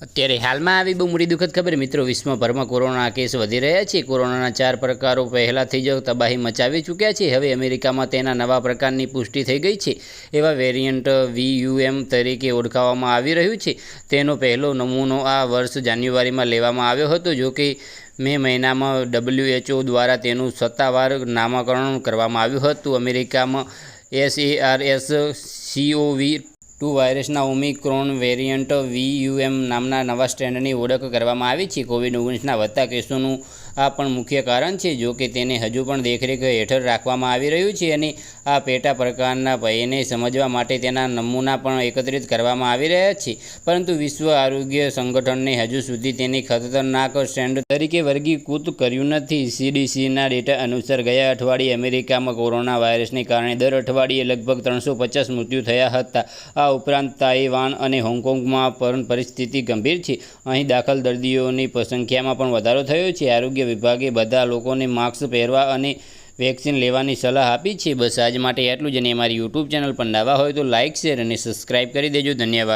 અત્યારે હાલમાં આવી બહુ મોટી દુઃખદ ખબર. મિત્રો, વિશ્વભરમાં કોરોના કેસ વધી રહ્યા છે. કોરોનાના ચાર પ્રકારો પહેલાંથી જ તબાહી મચાવી ચૂક્યા છે. હવે અમેરિકામાં તેના નવા પ્રકારની પુષ્ટિ થઈ ગઈ છે. એવા વેરિયન્ટ વીયુએમ તરીકે ઓળખાવવામાં આવી રહ્યું છે. તેનો પહેલો નમૂનો આ વર્ષ જાન્યુઆરીમાં લેવામાં આવ્યો હતો, જો કે મે મહિનામાં ડબલ્યુએચઓ દ્વારા તેનું સત્તાવાર નામકરણ કરવામાં આવ્યું હતું. અમેરિકામાં એસએઆરએસ સીઓવી ટુ વાયરસના ઓમિક્રોન વેરિયન્ટ વીયુએમ નામના નવા સ્ટ્રેન્ડની ઓળખ કરવામાં આવી છે. કોવિડ ઓગણીસના વધતા કેસોનું આ પણ મુખ્ય કારણ છે. જો કે તેને હજુ પણ દેખરેખ હેઠળ રાખવામાં આવી રહ્યું છે અને આ પેટા પ્રકારના ભયને સમજવા માટે તેના નમૂના પણ એકત્રિત કરવામાં આવી રહ્યા છે. પરંતુ વિશ્વ આરોગ્ય સંગઠનને હજુ સુધી તેની ખતરનાક સ્ટ્રેન્ડ તરીકે વર્ગીકૃત કર્યું નથી. સીડીસીના ડેટા અનુસાર ગયા અઠવાડિયે અમેરિકામાં કોરોના વાયરસને કારણે દર અઠવાડિયે લગભગ ત્રણસો પચાસ મૃત્યુ થયા હતા. આ ઉપરાંત તાઇવાન અને હોંગકોંગમાં પણ પરિસ્થિતિ ગંભીર છે. અહીં દાખલ દર્દીઓની સંખ્યામાં પણ વધારો થયો છે. આરોગ્ય વિભાગે બધા લોકોને માસ્ક પહેરવા અને વેક્સિન લેવાની સલાહ આપી છે. બસ આજ માટે એટલું જ અને અમારી યુટ્યુબ ચેનલ પર નવા હોય તો લાઇક શેર અને સબસ્ક્રાઇબ કરી દેજો. ધન્યવાદ.